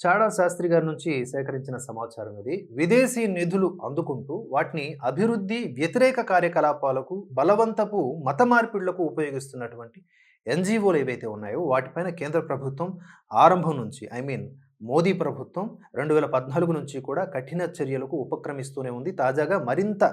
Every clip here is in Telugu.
చాడా శాస్త్రి గారి నుంచి సేకరించిన సమాచారం ఇది. విదేశీ నిధులు అందుకుంటూ వాటిని అభివృద్ధి వ్యతిరేక కార్యకలాపాలకు బలవంతపు మత మార్పిడులకు ఉపయోగిస్తున్నటువంటి ఎన్జిఓలు ఏవైతే ఉన్నాయో వాటిపైన కేంద్ర ప్రభుత్వం ఆరంభం నుంచి ఐ మీన్ మోదీ ప్రభుత్వం రెండు వేల పద్నాలుగు నుంచి కూడా కఠిన చర్యలకు ఉపక్రమిస్తూనే ఉంది. తాజాగా మరింత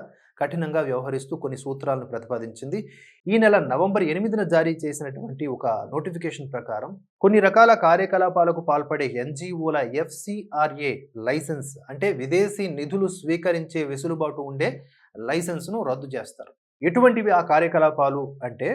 కఠినంగా వ్యవహరిస్తూ కొన్ని సూత్రాలను ప్రతిపాదించింది. ఈ నెల నవంబర్ ఎనిమిదిన జారీ చేసినటువంటి ఒక నోటిఫికేషన్ ప్రకారం కొన్ని రకాల కార్యకలాపాలకు పాల్పడే ఎన్జిఓల ఎఫ్సిఆర్ఏ లైసెన్స్ అంటే విదేశీ నిధులు స్వీకరించే వెసులుబాటు ఉండే లైసెన్స్ను రద్దు చేస్తారు. ఎటువంటివి ఆ కార్యకలాపాలు అంటే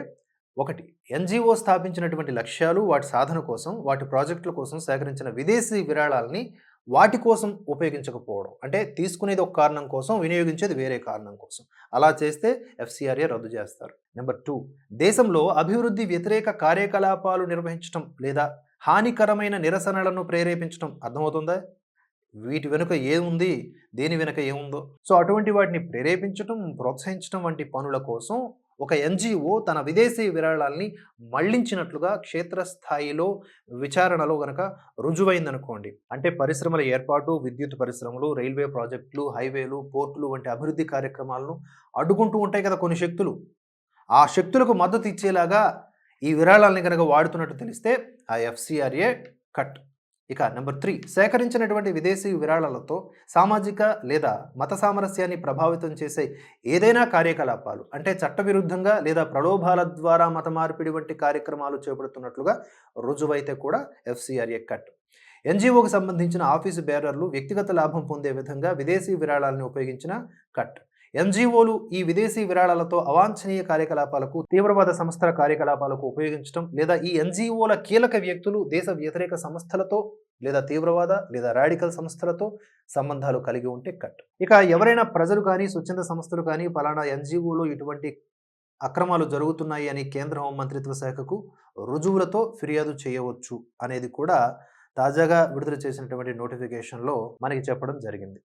ఒకటి ఎన్జిఓ స్థాపించినటువంటి లక్ష్యాలు వాటి సాధన కోసం వాటి ప్రాజెక్టుల కోసం సేకరించిన విదేశీ విరాళాలని వాటి కోసం ఉపయోగించకపోవడం. అంటే తీసుకునేది ఒక కారణం కోసం వినియోగించేది వేరే కారణం కోసం. అలా చేస్తే ఎఫ్సిఆర్ఏ రద్దు చేస్తారు. నెంబర్ టూ దేశంలో అభివృద్ధి వ్యతిరేక కార్యకలాపాలు నిర్వహించడం లేదా హానికరమైన నిరసనలను ప్రేరేపించడం అర్థమవుతుందా? వీటి వెనుక ఏముంది? దేని వెనుక ఏముందో? సో అటువంటి వాటిని ప్రేరేపించడం ప్రోత్సహించడం వంటి పనుల కోసం ఒక ఎన్జిఓ తన విదేశీ విరాళాల్ని మళ్ళించినట్లుగా క్షేత్రస్థాయిలో విచారణలో గనక రుజువైందనుకోండి. అంటే పరిశ్రమల ఏర్పాటు విద్యుత్ పరిశ్రమలు రైల్వే ప్రాజెక్టులు హైవేలు పోర్టులు వంటి అభివృద్ధి కార్యక్రమాలను అడ్డుకుంటూ ఉంటాయి కదా కొన్ని శక్తులు. ఆ శక్తులకు మద్దతు ఇచ్చేలాగా ఈ విరాళాలని కనుక వాడుతున్నట్టు తెలిస్తే ఆ ఎఫ్సిఆర్ఏ కట్. ఇక నెంబర్ త్రీ సేకరించినటువంటి విదేశీ విరాళాలతో సామాజిక లేదా మత సామరస్యాన్ని ప్రభావితం చేసే ఏదైనా కార్యకలాపాలు అంటే చట్టవిరుద్ధంగా లేదా ప్రలోభాల ద్వారా మత మార్పిడి వంటి కార్యక్రమాలు చేపడుతున్నట్లుగా రుజువైతే కూడా ఎఫ్సిఆర్ఏ కట్. ఎన్జిఓకు సంబంధించిన ఆఫీసు బేరర్లు వ్యక్తిగత లాభం పొందే విధంగా విదేశీ విరాళాలను ఉపయోగించిన కట్. ఎన్జిఓలు ఈ విదేశీ విరాళాలతో అవాంఛనీయ కార్యకలాపాలకు తీవ్రవాద సంస్థల కార్యకలాపాలకు ఉపయోగించడం లేదా ఈ ఎన్జిఓల కీలక వ్యక్తులు దేశ వ్యతిరేక సంస్థలతో లేదా తీవ్రవాద లేదా రాడికల్ సంస్థలతో సంబంధాలు కలిగి ఉంటే కట్. ఇక ఎవరైనా ప్రజలు కానీ స్వచ్ఛంద సంస్థలు కానీ పలానా ఎన్జిఓలో ఇటువంటి అక్రమాలు జరుగుతున్నాయి అని కేంద్ర హోంమంత్రిత్వ శాఖకు రుజువులతో ఫిర్యాదు చేయవచ్చు అనేది కూడా తాజాగా విడుదల చేసినటువంటి నోటిఫికేషన్లో మనకి చెప్పడం జరిగింది.